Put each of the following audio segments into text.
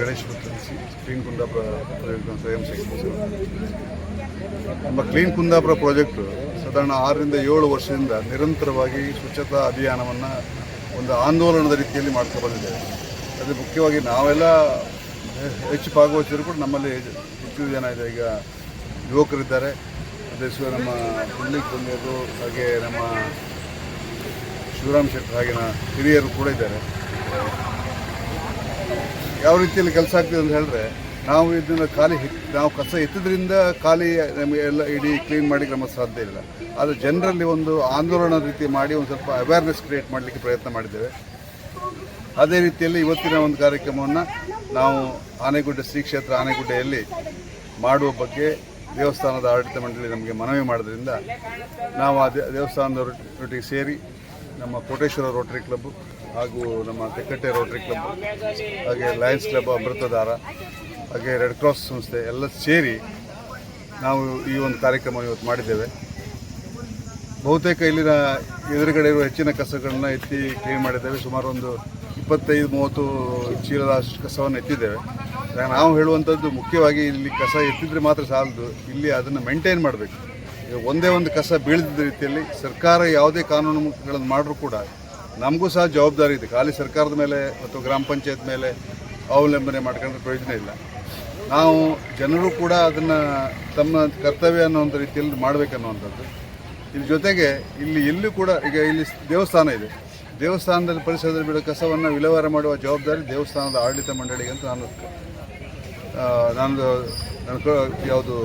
ಗಣೇಶ್ ತಿಳಿಸಿ clean Kundapura project ಸ್ವಯಂ ಸೇವಕರು. ನಮ್ಮ ಕ್ಲೀನ್ ಕುಂದಾಪುರ ಪ್ರಾಜೆಕ್ಟ್ ಸಾಧಾರಣ ಆರರಿಂದ ಏಳು ವರ್ಷದಿಂದ ನಿರಂತರವಾಗಿ ಸ್ವಚ್ಛತಾ ಅಭಿಯಾನವನ್ನು ಒಂದು ಆಂದೋಲನದ ರೀತಿಯಲ್ಲಿ ಮಾಡ್ತಾ ಬಂದಿದೆ. ಅದು ಮುಖ್ಯವಾಗಿ ನಾವೆಲ್ಲ ಹೆಚ್ಚು ಭಾಗವಹಿಸಿದ್ರು ಕೂಡ ನಮ್ಮಲ್ಲಿ ಹೆಚ್ಚು ಜನ ಇದೆ. ಈಗ ಯುವಕರಿದ್ದಾರೆ. ಅದೇ ನಮ್ಮ ಪುಣ್ಯಕ್ಕೆ ಬಂದಿರೋದು, ಹಾಗೆ ನಮ್ಮ ಶಿವರಾಮ್ ಶೆಟ್ಟರ್ ಹಾಗೆನ ಹಿರಿಯರು ಕೂಡ ಇದ್ದಾರೆ. ಯಾವ ರೀತಿಯಲ್ಲಿ ಕೆಲಸ ಆಗ್ತಿದೆ ಅಂತ ಹೇಳಿದ್ರೆ, ನಾವು ಇದನ್ನು ಖಾಲಿ ನಾವು ಕಸ ಎತ್ತದ್ರಿಂದ ಖಾಲಿ ನಮಗೆ ಎಲ್ಲ ಇಡೀ ಕ್ಲೀನ್ ಮಾಡಲಿಕ್ಕೆ ನಮಗೆ ಸಾಧ್ಯ ಇಲ್ಲ. ಆದರೆ ಜನರಲ್ಲಿ ಒಂದು ಆಂದೋಲನ ರೀತಿ ಮಾಡಿ ಒಂದು ಸ್ವಲ್ಪ ಅವೇರ್ನೆಸ್ ಕ್ರಿಯೇಟ್ ಮಾಡಲಿಕ್ಕೆ ಪ್ರಯತ್ನ ಮಾಡಿದ್ದೇವೆ. ಅದೇ ರೀತಿಯಲ್ಲಿ ಇವತ್ತಿನ ಒಂದು ಕಾರ್ಯಕ್ರಮವನ್ನು ನಾವು ಆನೆಗುಡ್ಡೆ ಶ್ರೀ ಕ್ಷೇತ್ರ ಆನೆಗುಡ್ಡೆಯಲ್ಲಿ ಮಾಡುವ ಬಗ್ಗೆ ದೇವಸ್ಥಾನದ ಆಡಳಿತ ಮಂಡಳಿ ನಮಗೆ ಮನವಿ ಮಾಡೋದ್ರಿಂದ ನಾವು ಆ ದೇವಸ್ಥಾನದ ರೊಟ್ಟಿಗೆ ಸೇರಿ ನಮ್ಮ ಕೋಟೇಶ್ವರ ರೋಟರಿ ಕ್ಲಬ್ ಹಾಗೂ ನಮ್ಮ ತೆಕ್ಕಟ್ಟೆ ರೋಟರಿ ಕ್ಲಬ್ ಹಾಗೆ ಲಯನ್ಸ್ ಕ್ಲಬ್ ಅಮೃತಧಾರ ಹಾಗೆ ರೆಡ್ ಕ್ರಾಸ್ ಸಂಸ್ಥೆ ಎಲ್ಲ ಸೇರಿ ನಾವು ಈ ಒಂದು ಕಾರ್ಯಕ್ರಮ ಇವತ್ತು ಮಾಡಿದ್ದೇವೆ. ಬಹುತೇಕ ಇಲ್ಲಿನ ಎದುರುಗಡೆ ಇರುವ ಹೆಚ್ಚಿನ ಕಸಗಳನ್ನ ಎತ್ತಿ ಕ್ಲೀನ್ ಮಾಡಿದ್ದೇವೆ. ಸುಮಾರು ಒಂದು ಇಪ್ಪತ್ತೈದು, ಮೂವತ್ತು ಚೀಲದ ಕಸವನ್ನು ಎತ್ತಿದ್ದೇವೆ. ನಾವು ಹೇಳುವಂಥದ್ದು ಮುಖ್ಯವಾಗಿ ಇಲ್ಲಿ ಕಸ ಎತ್ತಿದ್ರೆ ಮಾತ್ರ ಸಾಲದು. ಇಲ್ಲಿ ಅದನ್ನು ಮೇಂಟೈನ್ ಮಾಡಬೇಕು. ಒಂದೇ ಒಂದು ಕಸ ಬೀಳದ ರೀತಿಯಲ್ಲಿ ಸರ್ಕಾರ ಯಾವುದೇ ಕಾನೂನುಗಳನ್ನು ಮಾಡಿದ್ರು ಕೂಡ ನಮಗೂ ಸಹ ಜವಾಬ್ದಾರಿ ಇದೆ. ಖಾಲಿ ಸರ್ಕಾರದ ಮೇಲೆ ಮತ್ತು ಗ್ರಾಮ ಪಂಚಾಯತ್ ಮೇಲೆ ಅವಲಂಬನೆ ಮಾಡ್ಕೊಂಡ್ರೆ ಪ್ರಯೋಜನ ಇಲ್ಲ. ನಾವು ಜನರು ಕೂಡ ಅದನ್ನು ತಮ್ಮ ಕರ್ತವ್ಯ ಅನ್ನುವಂಥ ರೀತಿಯಲ್ಲಿ ಮಾಡಬೇಕನ್ನುವಂಥದ್ದು ಇದ್ರ ಜೊತೆಗೆ ಇಲ್ಲಿ ಎಲ್ಲೂ ಕೂಡ ಈಗ ಇಲ್ಲಿ ದೇವಸ್ಥಾನ ಇದೆ. ದೇವಸ್ಥಾನದಲ್ಲಿ ಪರಿಸರದಲ್ಲಿ ಬಿಡೋ ಕಸವನ್ನು ವಿಲೇವಾರಿ ಮಾಡುವ ಜವಾಬ್ದಾರಿ ದೇವಸ್ಥಾನದ ಆಡಳಿತ ಮಂಡಳಿಗೆ ಅಂತ ನಾನು ನಾನು ನಾನು ಯಾವುದು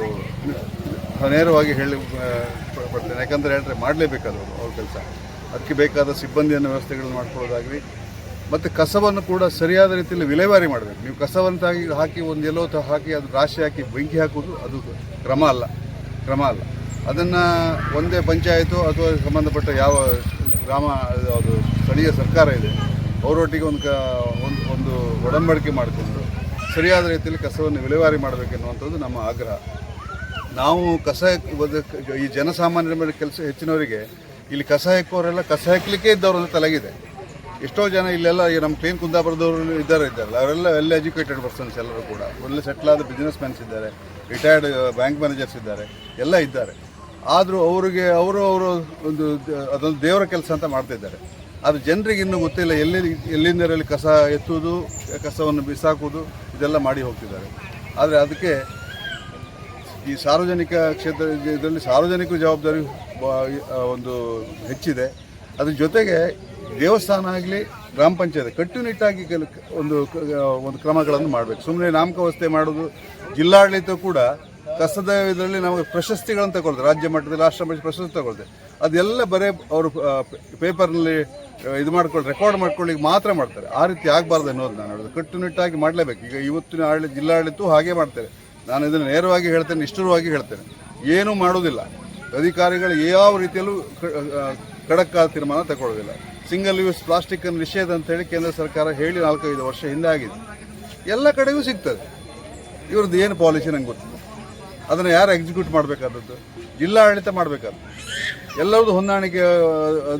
ನೇರವಾಗಿ ಹೇಳಿ ಪಡ್ತೇನೆ ಯಾಕಂದರೆ ಹೇಳಿದ್ರೆ ಮಾಡಲೇಬೇಕಾದ ಅವ್ರ ಕೆಲಸ. ಅದಕ್ಕೆ ಬೇಕಾದ ಸಿಬ್ಬಂದಿಯನ್ನು ವ್ಯವಸ್ಥೆಗಳನ್ನು ಮಾಡ್ಕೊಳ್ಳೋದಾಗಲಿ, ಮತ್ತು ಕಸವನ್ನು ಕೂಡ ಸರಿಯಾದ ರೀತಿಯಲ್ಲಿ ವಿಲೇವಾರಿ ಮಾಡಬೇಕು. ನೀವು ಕಸವನ್ನು ಹಾಕಿ ಒಂದು ಎಲ್ಲೋ ಹಾಕಿ ಅದು ರಾಶಿ ಹಾಕಿ ಬೆಂಕಿ ಹಾಕೋದು ಅದು ಕ್ರಮ ಅಲ್ಲ ಕ್ರಮ ಅಲ್ಲ. ಅದನ್ನು ಒಂದೇ ಪಂಚಾಯತು ಅಥವಾ ಸಂಬಂಧಪಟ್ಟ ಯಾವ ಗ್ರಾಮ, ಅದು ಸ್ಥಳೀಯ ಸರ್ಕಾರ ಇದೆ, ಅವರೊಟ್ಟಿಗೆ ಒಂದು ಕ, ಒಂದು ಒಂದು ಒಡಂಬಡಿಕೆ ಮಾಡಿಕೊಂಡು ಸರಿಯಾದ ರೀತಿಯಲ್ಲಿ ಕಸವನ್ನು ವಿಲೇವಾರಿ ಮಾಡಬೇಕೆನ್ನುವಂಥದ್ದು ನಮ್ಮ ಆಗ್ರಹ. ನಾವು ಕಸ, ಈ ಜನಸಾಮಾನ್ಯರ ಮೇಲೆ ಕೆಲಸ ಹೆಚ್ಚಿನವರಿಗೆ ಇಲ್ಲಿ ಕಸ ಹಾಕೋರೆಲ್ಲ ಕಸ ಹಾಕ್ಲಿಕ್ಕೆ ಇದ್ದವರು ಅಂತ ತಲೆಗಿದೆ. ಎಷ್ಟೋ ಜನ ಇಲ್ಲೆಲ್ಲ ಈ ನಮ್ಮ ಕ್ಲೀನ್ ಕುಂದಾಪುರದವರು ಇದ್ದಾರೆ ಇದ್ದಾರಲ್ಲ ಅವರೆಲ್ಲ ವೆಲ್ ಎಜುಕೇಟೆಡ್ ಪರ್ಸನ್ಸ್ ಎಲ್ಲರೂ ಕೂಡ. ಒಳ್ಳೆ ಸೆಟ್ಲ್ ಆದ ಬಿಸ್ನೆಸ್ ಮ್ಯಾನ್ಸ್ ಇದ್ದಾರೆ ರಿಟೈರ್ಡ್ ಬ್ಯಾಂಕ್ ಮ್ಯಾನೇಜರ್ಸ್ ಇದ್ದಾರೆ, ಎಲ್ಲ ಇದ್ದಾರೆ. ಆದರೂ ಅವರಿಗೆ, ಅವರು ಅವರು ಒಂದು, ಅದೊಂದು ದೇವರ ಕೆಲಸ ಅಂತ ಮಾಡ್ತಿದ್ದಾರೆ ಅದು ಜನರಿಗೆ ಇನ್ನೂ ಗೊತ್ತಿಲ್ಲ ಎಲ್ಲಿ, ಎಲ್ಲಿಂದರಲ್ಲಿ ಕಸ ಎತ್ತುವುದು, ಕಸವನ್ನು ಬಿಸಾಕುವುದು, ಇದೆಲ್ಲ ಮಾಡಿ ಹೋಗ್ತಿದ್ದಾರೆ. ಆದರೆ ಅದಕ್ಕೆ ಈ ಸಾರ್ವಜನಿಕ ಕ್ಷೇತ್ರ ಇದರಲ್ಲಿ ಸಾರ್ವಜನಿಕ ಜವಾಬ್ದಾರಿ ಒಂದು ಹೆಚ್ಚಿದೆ. ಅದ್ರ ಜೊತೆಗೆ ದೇವಸ್ಥಾನ ಆಗಲಿ, ಗ್ರಾಮ ಪಂಚಾಯತ್ ಕಟ್ಟುನಿಟ್ಟಾಗಿ ಕೆಲ, ಒಂದು ಒಂದು ಕ್ರಮಗಳನ್ನು ಮಾಡಬೇಕು. ಸುಮ್ಮನೆ ನಾಮಕಾವಸ್ಥೆ ಮಾಡೋದು, ಜಿಲ್ಲಾಡಳಿತ ಕೂಡ ಕಸದ ಇದರಲ್ಲಿ ನಮಗೆ ಪ್ರಶಸ್ತಿಗಳನ್ನು ತಗೊಳ್ತಾರೆ ರಾಜ್ಯ ಮಟ್ಟದಲ್ಲಿ, ರಾಷ್ಟ್ರ ಮಟ್ಟದ ಪ್ರಶಸ್ತಿ ತಗೊಳ್ತಾರೆ ಅದೆಲ್ಲ ಬರೇ ಅವರು ಪೇಪರ್ನಲ್ಲಿ ಇದು ಮಾಡ್ಕೊಳ್ಳಿ, ರೆಕಾರ್ಡ್ ಮಾಡ್ಕೊಳ್ಳಿ ಮಾತ್ರ ಮಾಡ್ತಾರೆ. ಆ ರೀತಿ ಆಗಬಾರ್ದು ಅನ್ನೋದು ನಾನು ಹೇಳೋದು. ಕಟ್ಟುನಿಟ್ಟಾಗಿ ಮಾಡಲೇಬೇಕು. ಈಗ ಇವತ್ತಿನ ಆಡಳಿತ, ಜಿಲ್ಲಾಡಳಿತವೂ ಹಾಗೆ ಮಾಡ್ತಾರೆ. ನಾನು ಇದನ್ನು ನೇರವಾಗಿ ಹೇಳ್ತೇನೆ ನಿಷ್ಠುರವಾಗಿ ಹೇಳ್ತೇನೆ. ಏನೂ ಮಾಡೋದಿಲ್ಲ ಅಧಿಕಾರಿಗಳು ಯಾವ ರೀತಿಯಲ್ಲೂ ಕ- ಆ, ಖಡಕ್ ಆದ ತೀರ್ಮಾನ ತಗೊಳ್ಳೋದಿಲ್ಲ ಸಿಂಗಲ್ ಯೂಸ್ ಪ್ಲಾಸ್ಟಿಕ್ ಅನ್ನು ನಿಷೇಧ ಅಂತೇಳಿ ಕೇಂದ್ರ ಸರ್ಕಾರ ಹೇಳಿ ನಾಲ್ಕೈದು ವರ್ಷ ಹಿಂದೆ ಆಗಿದೆ. ಎಲ್ಲ ಕಡೆಗೂ ಸಿಗ್ತದೆ. ಇವ್ರದ್ದು ಏನು ಪಾಲಿಸಿ ನಂಗೆ ಗೊತ್ತಿಲ್ಲ. ಅದನ್ನು ಯಾರು ಎಕ್ಸಿಕ್ಯೂಟ್ ಮಾಡಬೇಕಾದದ್ದು? ಜಿಲ್ಲಾಡಳಿತ ಮಾಡಬೇಕಾದ್ದು ಎಲ್ಲರದ್ದು ಹೊಂದಾಣಿಕೆ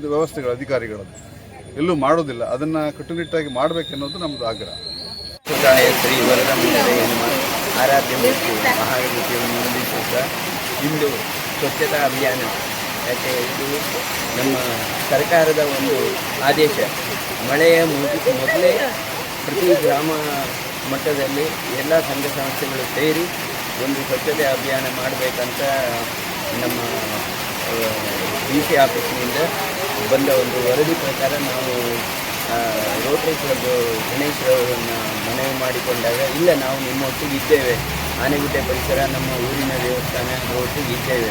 ವ್ಯವಸ್ಥೆಗಳು ಅಧಿಕಾರಿಗಳದ್ದು. ಎಲ್ಲೂ ಮಾಡೋದಿಲ್ಲ ಅದನ್ನು ಕಟ್ಟುನಿಟ್ಟಾಗಿ ಮಾಡಬೇಕೆನ್ನೋದು ನಮ್ಮದು ಆಗ್ರಹ. ಆರಾಧ್ಯ ಮೂರ್ತಿ ಮಹಾಗಣಪತಿಯನ್ನು ವಂದಿಸುತ್ತಾ ಇಂದು ಸ್ವಚ್ಛತಾ ಅಭಿಯಾನ. ಯಾಕೆ ಇದು ನಮ್ಮ ಸರ್ಕಾರದ ಒಂದು ಆದೇಶ. ಮಳೆಯ ಮೊದಲೇ ಪ್ರತಿ ಗ್ರಾಮ ಮಟ್ಟದಲ್ಲಿ ಎಲ್ಲ ಸಂಘ ಸಂಸ್ಥೆಗಳು ಸೇರಿ ಒಂದು ಸ್ವಚ್ಛತೆ ಅಭಿಯಾನ ಮಾಡಬೇಕಂತ ನಮ್ಮ ಡಿ ಸಿ ಆಫೀಸ್ನಿಂದ ಬಂದ ಒಂದು ವರದಿ ಪ್ರಕಾರ ನಾವು ರೋಟರಿ ಕ್ಲಬ್ ಗಣೇಶ್ರವರನ್ನು ಮನವಿ ಮಾಡಿಕೊಂಡಾಗ, ಇಲ್ಲ, ನಾವು ನಿಮ್ಮೊಟ್ಟಿಗೆ ಇದ್ದೇವೆ. ಆನೆಗುಡ್ಡೆ ಪರಿಸರ ನಮ್ಮ ಊರಿನ ದೇವಸ್ಥಾನ ಒಟ್ಟಿಗೆ ಇದ್ದೇವೆ.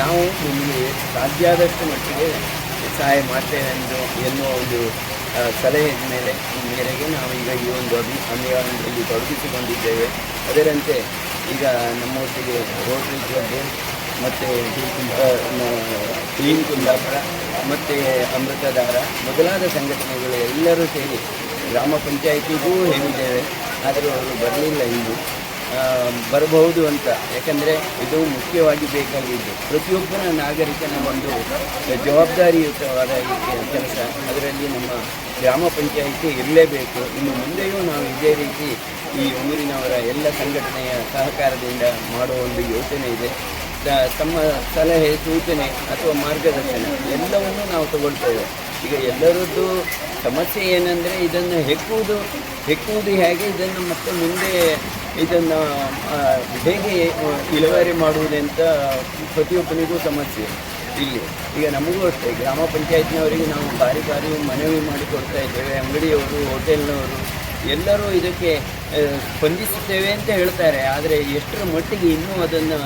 ನಾವು ನಿಮಗೆ ಸಾಧ್ಯ ಮಟ್ಟಿಗೆ ಸಹಾಯ ಮಾಡ್ತೇವೆ ಎಂದು ಎನ್ನುವ ಒಂದು ಸಲಹೆ ಮೇಲೆ, ಮೇರೆಗೆ ನಾವು ಈಗ ಈ ಒಂದು ಅಭಿ, ಅಭಿಯಾನದಲ್ಲಿ ತೊಡಗಿಸಿಕೊಂಡಿದ್ದೇವೆ. ಅದರಂತೆ ಈಗ ನಮ್ಮೊಟ್ಟಿಗೆ ರೋಟರಿ ಕ್ಲಬ್ ಮತ್ತು ಕ್ಲೀನ್ ಕುಂದಾಪುರ ಮತ್ತು ಅಮೃತಧಾರ, ಮೊದಲಾದ ಸಂಘಟನೆಗಳು ಎಲ್ಲರೂ ಸೇರಿ ಗ್ರಾಮ ಪಂಚಾಯಿತಿಗೂ ಹೇಳಿದ್ದೇವೆ. ಆದರೂ ಅವರು ಬರಲಿಲ್ಲ ಇಂದು. ಬರಬಹುದು ಅಂತ. ಯಾಕಂದರೆ ಇದು ಮುಖ್ಯವಾಗಿ ಬೇಕಾಗಿದ್ದು. ಪ್ರತಿಯೊಬ್ಬನ ನಾಗರಿಕನ ಒಂದು ಜವಾಬ್ದಾರಿಯುತವಾದ ಕೆಲಸ. ಅದರಲ್ಲಿ ನಮ್ಮ ಗ್ರಾಮ ಪಂಚಾಯಿತಿ ಇರಲೇಬೇಕು. ಇನ್ನು ಮುಂದೆಯೂ ನಾವು ಇದೇ ರೀತಿ ಈ ಊರಿನವರ ಎಲ್ಲ ಸಂಘಟನೆಯ ಸಹಕಾರದಿಂದ ಮಾಡುವ ಒಂದು ಯೋಚನೆ ಇದೆ. ತಮ್ಮ ಸಲಹೆ, ಸೂಚನೆ ಅಥವಾ ಮಾರ್ಗದರ್ಶನ ಎಲ್ಲವನ್ನು ನಾವು ತಗೊಳ್ತೇವೆ ಈಗ ಎಲ್ಲರದ್ದು ಸಮಸ್ಯೆ ಏನಂದರೆ ಇದನ್ನು ಹೆಕ್ಕುವುದು ಹೆಕ್ಕುವುದು ಹೇಗೆ, ಇದನ್ನು ಮತ್ತೆ ಮುಂದೆ ಇದನ್ನು ಹೇಗೆ ಇಳುವರಿ ಮಾಡುವುದಂತ ಪ್ರತಿಯೊಬ್ಬನಿಗೂ ಸಮಸ್ಯೆ ಇಲ್ಲಿ. ಈಗ ನಮಗೂ ಅಷ್ಟೇ, ಗ್ರಾಮ ಪಂಚಾಯತ್ನವರಿಗೆ ನಾವು ಬಾರಿ ಬಾರಿ ಮನವಿ ಮಾಡಿಕೊಡ್ತಾ ಇದ್ದೇವೆ. ಅಂಗಡಿಯವರು, ಹೋಟೆಲ್ನವರು ಎಲ್ಲರೂ ಇದಕ್ಕೆ ಸ್ಪಂದಿಸುತ್ತೇವೆ ಅಂತ ಹೇಳ್ತಾರೆ. ಆದರೆ ಎಷ್ಟರ ಮಟ್ಟಿಗೆ ಇನ್ನೂ ಅದನ್ನು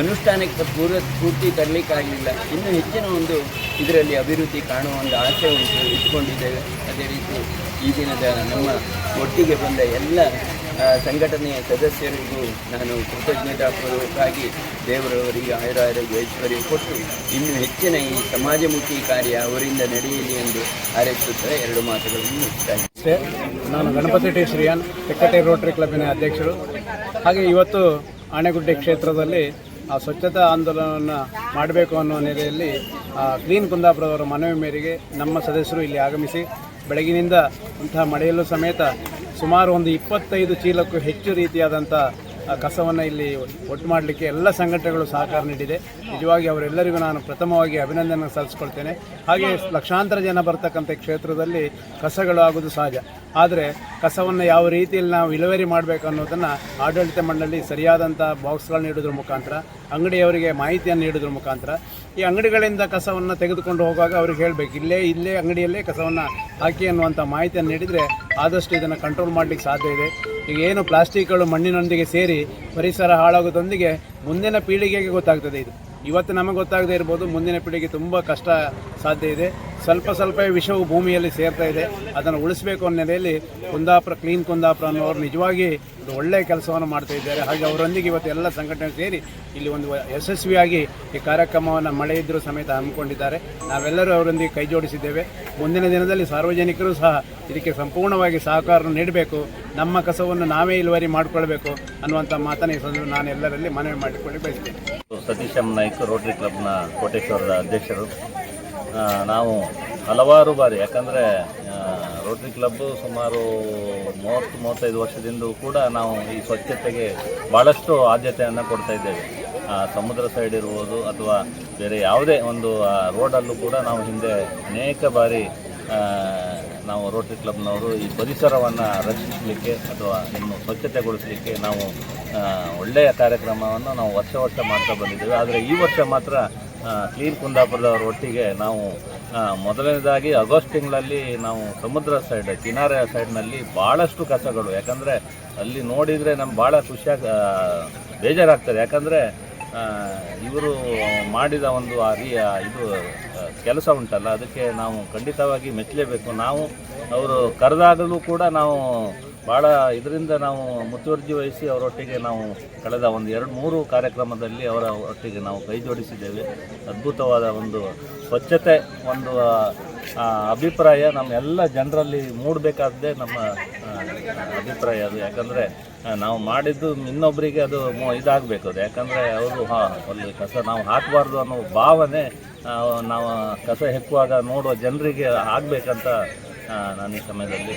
ಅನುಷ್ಠಾನಕ್ಕೆ ಪೂರ್ವ, ಪೂರ್ತಿ ತರಲಿಕ್ಕಾಗಲಿಲ್ಲ. ಇನ್ನೂ ಹೆಚ್ಚಿನ ಒಂದು ಇದರಲ್ಲಿ ಅಭಿವೃದ್ಧಿ ಕಾಣುವ ಒಂದು ಆಸೆ ಉಂಟು, ಇಟ್ಕೊಂಡಿದ್ದೇವೆ. ಅದೇ ರೀತಿ ಈ ದಿನದ ನಮ್ಮ ಒಟ್ಟಿಗೆ ಬಂದ ಎಲ್ಲ ಸಂಘಟನೆಯ ಸದಸ್ಯರಿಗೂ ನಾನು ಕೃತಜ್ಞತಾಪೂರ್ವಕವಾಗಿ ದೇವರವರಿಗೆ ಆಯುರಾರೋಗ್ಯ ಐಶ್ವರ್ಯ ಕೊಟ್ಟು ಇನ್ನೂ ಹೆಚ್ಚಿನ ಈ ಸಮಾಜಮುಖಿ ಕಾರ್ಯ ಅವರಿಂದ ನಡೆಯಲಿ ಎಂದು ಹಾರೈಸುತ್ತಾ ಎರಡು ಮಾತುಗಳನ್ನು ಮುಗಿಸ್ತಾ ನಾನು ಗಣಪತಿ ಟಿ ಶ್ರೀಯಾನ್, ತೆಕ್ಕಟ್ಟೆ ರೋಟರಿ ಕ್ಲಬ್ನ ಅಧ್ಯಕ್ಷರು. ಹಾಗೆ ಇವತ್ತು ಆಣೆಗುಡ್ಡೆ ಕ್ಷೇತ್ರದಲ್ಲಿ ಆ ಸ್ವಚ್ಛತಾ ಆಂದೋಲನವನ್ನು ಮಾಡಬೇಕು ಅನ್ನೋ ನೆಲೆಯಲ್ಲಿ ಕ್ಲೀನ್ ಕುಂದಾಪುರದವರ ಮನವಿ ಮೇರೆಗೆ ನಮ್ಮ ಸದಸ್ಯರು ಇಲ್ಲಿ ಆಗಮಿಸಿ, ಬೆಳಗಿನಿಂದ ಇಂತಹ ಮಳೆಯಲ್ಲೂ ಸಮೇತ ಸುಮಾರು ಒಂದು ಇಪ್ಪತ್ತೈದು ಚೀಲಕ್ಕೂ ಹೆಚ್ಚು ರೀತಿಯಾದಂಥ ಕಸವನ್ನು ಇಲ್ಲಿ ಒಟ್ಟು ಮಾಡಲಿಕ್ಕೆ ಎಲ್ಲ ಸಂಘಟನೆಗಳು ಸಹಕಾರ ನೀಡಿದೆ. ನಿಜವಾಗಿ ಅವರೆಲ್ಲರಿಗೂ ನಾನು ಪ್ರಥಮವಾಗಿ ಅಭಿನಂದನೆ ಸಲ್ಲಿಸ್ಕೊಳ್ತೇನೆ. ಹಾಗೆ ಲಕ್ಷಾಂತರ ಜನ ಬರ್ತಕ್ಕಂಥ ಕ್ಷೇತ್ರದಲ್ಲಿ ಕಸಗಳು ಆಗೋದು ಸಹಜ. ಆದರೆ ಕಸವನ್ನು ಯಾವ ರೀತಿಯಲ್ಲಿ ನಾವು ಇಳುವರಿ ಮಾಡಬೇಕು ಅನ್ನೋದನ್ನು ಆಡಳಿತ ಮಂಡಳಿ ಸರಿಯಾದಂಥ ಬಾಕ್ಸ್ಗಳನ್ನ ನೀಡೋದ್ರ ಮುಖಾಂತರ, ಅಂಗಡಿಯವರಿಗೆ ಮಾಹಿತಿಯನ್ನು ನೀಡೋದ್ರ ಮುಖಾಂತರ ಈ ಅಂಗಡಿಗಳಿಂದ ಕಸವನ್ನು ತೆಗೆದುಕೊಂಡು ಹೋಗುವಾಗ ಅವ್ರಿಗೆ ಹೇಳಬೇಕು, ಇಲ್ಲೇ ಇಲ್ಲೇ ಅಂಗಡಿಯಲ್ಲೇ ಕಸವನ್ನು ಹಾಕಿ ಅನ್ನುವಂಥ ಮಾಹಿತಿಯನ್ನು ನೀಡಿದರೆ ಆದಷ್ಟು ಇದನ್ನು ಕಂಟ್ರೋಲ್ ಮಾಡಲಿಕ್ಕೆ ಸಾಧ್ಯ ಇದೆ. ಈಗ ಏನು ಪ್ಲಾಸ್ಟಿಕ್ಗಳು ಮಣ್ಣಿನೊಂದಿಗೆ ಸೇರಿ ಪರಿಸರ ಹಾಳಾಗೋದೊಂದಿಗೆ ಮುಂದಿನ ಪೀಳಿಗೆಗೆ ಗೊತ್ತಾಗ್ತದೆ ಇದು. ಇವತ್ತು ನಮಗೆ ಗೊತ್ತಾಗದೇ ಇರ್ಬೋದು, ಮುಂದಿನ ಪೀಳಿಗೆ ತುಂಬ ಕಷ್ಟ ಸಾಧ್ಯ ಇದೆ. ಸ್ವಲ್ಪ ಸ್ವಲ್ಪ ವಿಷವು ಭೂಮಿಯಲ್ಲಿ ಸೇರ್ತಾ ಇದೆ. ಅದನ್ನು ಉಳಿಸಬೇಕು ಅನ್ನೋ ನೆಲೆಯಲ್ಲಿ ಕುಂದಾಪುರ, ಕ್ಲೀನ್ ಕುಂದಾಪುರ ಅನ್ನೋರು ನಿಜವಾಗಿ ಒಂದು ಒಳ್ಳೆಯ ಕೆಲಸವನ್ನು ಮಾಡ್ತಾ ಇದ್ದಾರೆ. ಹಾಗೆ ಅವರೊಂದಿಗೆ ಇವತ್ತು ಎಲ್ಲ ಸಂಘಟನೆ ಸೇರಿ ಇಲ್ಲಿ ಒಂದು ಯಶಸ್ವಿಯಾಗಿ ಈ ಕಾರ್ಯಕ್ರಮವನ್ನು ಮಳೆ ಇದ್ದರೂ ಸಮೇತ ಹಮ್ಮಿಕೊಂಡಿದ್ದಾರೆ. ನಾವೆಲ್ಲರೂ ಅವರೊಂದಿಗೆ ಕೈ ಜೋಡಿಸಿದ್ದೇವೆ. ಮುಂದಿನ ದಿನದಲ್ಲಿ ಸಾರ್ವಜನಿಕರು ಸಹ ಇದಕ್ಕೆ ಸಂಪೂರ್ಣವಾಗಿ ಸಹಕಾರ ನೀಡಬೇಕು. ನಮ್ಮ ಕಸವನ್ನು ನಾವೇ ಇಳುವರಿ ಮಾಡಿಕೊಳ್ಬೇಕು ಅನ್ನುವಂಥ ಮಾತನ್ನು ಈ ಸಂದರ್ಭ ನಾನು ಎಲ್ಲರಲ್ಲಿ ಮನವಿ ಮಾಡಿಕೊಳ್ಳಿ ಬಯಸ್ತೇನೆ. ಸತೀಶ್ ಎಂ ನಾಯ್ಕ ರೋಟರಿ ಕ್ಲಬ್ನ ಕೋಟೇಶ್ವರದ ಅಧ್ಯಕ್ಷರು. ನಾವು ಹಲವಾರು ಬಾರಿ, ಯಾಕಂದರೆ ರೋಟರಿ ಕ್ಲಬ್ ಸುಮಾರು ಮೂವತ್ತು, ಮೂವತ್ತೈದು ವರ್ಷದಿಂದ ಕೂಡ ನಾವು ಈ ಸ್ವಚ್ಛತೆಗೆ ಭಾಳಷ್ಟು ಆದ್ಯತೆಯನ್ನು ಕೊಡ್ತಾ ಇದ್ದೇವೆ. ಸಮುದ್ರ ಸೈಡ್ ಇರ್ಬೋದು ಅಥವಾ ಬೇರೆ ಯಾವುದೇ ಒಂದು ರೋಡಲ್ಲೂ ಕೂಡ ನಾವು ಹಿಂದೆ ಅನೇಕ ಬಾರಿ ನಾವು ರೋಟರಿ ಕ್ಲಬ್ನವರು ಈ ಪರಿಸರವನ್ನು ರಕ್ಷಿಸಲಿಕ್ಕೆ ಅಥವಾ ಇನ್ನು ಸ್ವಚ್ಛತೆಗೊಳಿಸಲಿಕ್ಕೆ ನಾವು ಒಳ್ಳೆಯ ಕಾರ್ಯಕ್ರಮವನ್ನು ನಾವು ವರ್ಷ ವರ್ಷ ಮಾಡ್ತಾ ಬಂದಿದ್ದೇವೆ. ಆದರೆ ಈ ವರ್ಷ ಮಾತ್ರ ಕ್ಲೀನ್ ಕುಂದಾಪುರದವರ ಒಟ್ಟಿಗೆ ನಾವು ಮೊದಲನೇದಾಗಿ ಆಗಸ್ಟ್ ತಿಂಗಳಲ್ಲಿ ನಾವು ಸಮುದ್ರ ಸೈಡ್ ಕಿನಾರೆ ಸೈಡ್ನಲ್ಲಿ ಭಾಳಷ್ಟು ಕಸಗಳು. ಯಾಕಂದರೆ ಅಲ್ಲಿ ನೋಡಿದರೆ ನಮ್ಗೆ ಭಾಳ ಖುಷಿಯಾಗ ಬೇಜಾರಾಗ್ತದೆ. ಯಾಕಂದರೆ ಇವರು ಮಾಡಿದ ಒಂದು ಆ, ಇದು ಕೆಲಸ ಉಂಟಲ್ಲ, ಅದಕ್ಕೆ ನಾವು ಖಂಡಿತವಾಗಿ ಮೆಚ್ಚಲೇಬೇಕು. ನಾವು ಅವರು ಕರೆದಾಗಲೂ ಕೂಡ ನಾವು ಭಾಳ ಇದರಿಂದ ನಾವು ಮುತುವರ್ಜಿ ವಹಿಸಿ ಅವರೊಟ್ಟಿಗೆ ನಾವು ಕಳೆದ ಒಂದು ಎರಡು ಮೂರು ಕಾರ್ಯಕ್ರಮದಲ್ಲಿ ಅವರ ಒಟ್ಟಿಗೆ ನಾವು ಕೈ ಜೋಡಿಸಿದ್ದೇವೆ. ಅದ್ಭುತವಾದ ಒಂದು ಸ್ವಚ್ಛತೆ, ಒಂದು ಅಭಿಪ್ರಾಯ ನಮ್ಮ ಎಲ್ಲ ಜನರಲ್ಲಿ ಮೂಡಬೇಕಾದ್ದೇ ನಮ್ಮ ಅಭಿಪ್ರಾಯ ಅದು. ಯಾಕಂದರೆ ನಾವು ಮಾಡಿದ್ದು ಇನ್ನೊಬ್ಬರಿಗೆ ಅದು ಇದಾಗಬೇಕು ಅದು. ಯಾಕಂದರೆ ಅವರು, ಹಾಂ, ಅಲ್ಲಿ ಕಸ ನಾವು ಹಾಕಬಾರ್ದು ಅನ್ನೋ ಭಾವನೆ ನಾವು ಕಸ ಹೆಕ್ಕುವಾಗ ನೋಡುವ ಜನರಿಗೆ ಆಗಬೇಕಂತ ನಾನು ಈ ಸಮಯದಲ್ಲಿ